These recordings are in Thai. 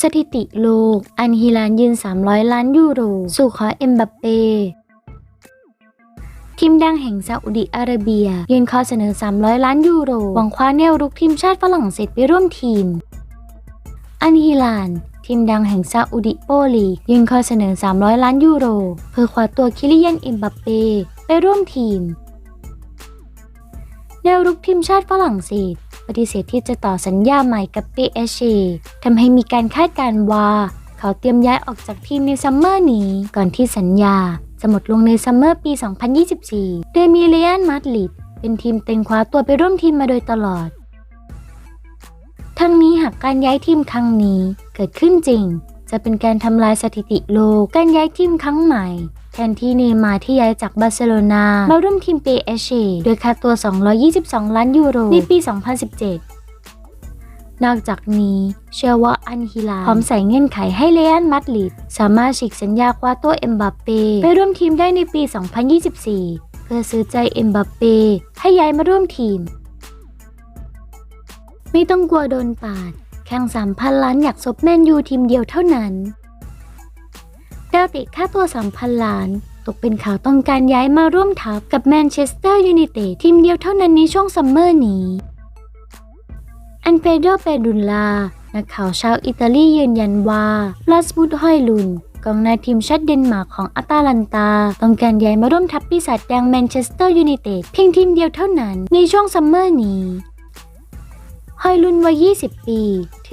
สถิติโลก อันฮิลานยืน 300 ล้านยูโร สู่ขอเอ็มบัปเป้ทีมดังแห่งซาอุดิอาระเบีย ยื่นข้อเสนอ 300 ล้านยูโร หวังคว้าแนวรุกทีมชาติฝรั่งเศสไปร่วมทีม อันฮิลาน ทีมดังแห่งซาอุดิโปลีกยื่นข้อเสนอ 300 ล้านยูโร เพื่อคว้าตัวคิลิยันเอ็มบัปเป้ไปร่วมทีมแนวรุกทีมชาติฝรั่งเศส ปฏิเสธที่จะต่อสัญญาใหม่กับ PSG ทำให้มีการคาดการณ์ว่า เขาเตรียมย้ายออกจากทีมในซัมเมอร์นี้ ก่อนที่สัญญาจะหมดลงในซัมเมอร์ปี 2024 โดยมีเรียนมาดริดเป็นทีมเต็งคว้าตัวไปร่วมทีมมาโดยตลอด ทั้งนี้หากการย้ายทีมครั้งนี้เกิดขึ้นจริง จะเป็นการทำลายสถิติโลกการย้ายทีมครั้งใหม่ แทนที่เนย์มาร์ที่ย้ายจากบาร์เซโลนามาร่วมทีม PSG โดยค่าตัว 222 ล้านยูโรในปี 2017นอกจากนี้ เชื่อว่าอันฮิลาพร้อมใส่เงื่อนไขให้เลอันมัดริด สามารถฉีกสัญญาคว้าตัวเอ็มบัปเป้ไปร่วมทีมได้ในปี 2024 เพื่อซื้อใจเอ็มบัปเป้ให้ย้ายมาร่วมทีม ไม่ต้องกลัวโดนปาด แข่ง 3,000 ล้านอยากซบแมนยูทีมเดียวเท่านั้น ดาวเตะค่าตัว3,000 ล้าน ตกเป็นข่าวต้องการย้ายมาร่วมทัพกับแมนเชสเตอร์ยูไนเต็ดทีมเดียวเท่านั้นในช่วงซัมเมอร์นี้ อันเปโดเปดุลลา นักข่าวชาวอิตาลียืนยันว่าลาสบุตฮอยลุนกองหน้าทีมชาติเดนมาร์กของอาตาลันตา ต้องการย้ายมาร่วมทัพปีศาจแดงแมนเชสเตอร์ยูไนเต็ดเพียงทีมเดียวเท่านั้นในช่วงซัมเมอร์นี้ฮอยลุนวัย 20 ปี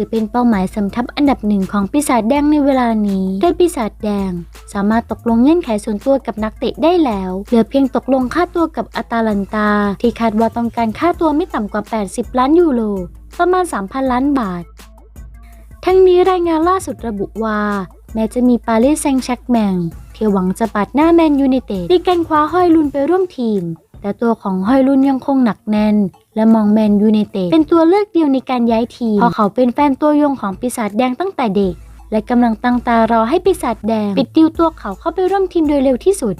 ถือเป็นเป้าหมายสำทับอันดับหนึ่งของปีศาจแดงในเวลานี้ โดยปีศาจแดง สามารถตกลงเงื่อนไขส่วนตัวกับนักเตะได้แล้ว เหลือเพียงตกลงค่าตัวกับอาตาลันตา ที่คาดว่าต้องการค่าตัวไม่ต่ำกว่า 80 ล้านยูโร ประมาณ 3,000 ล้านบาท ทั้งนี้รายงานล่าสุดระบุว่า แม้จะมีปารีสแซงต์แชกแมงที่หวังจะปัดหน้าแมนยูไนเต็ดในการคว้าฮอยลุนไปร่วมทีม แต่ตัวของห้อยรุ่นยังคงหนักแน่น และมองแมนยูไนเต็ดเป็นตัวเลือกเดียวในการย้ายทีมเพราะเขาเป็นแฟนตัวยงของปีศาจแดงตั้งแต่เด็ก และกำลังตั้งตารอให้ปีศาจแดง ปิดดิวตัวเขาเข้าไปร่วมทีมโดยเร็วที่สุด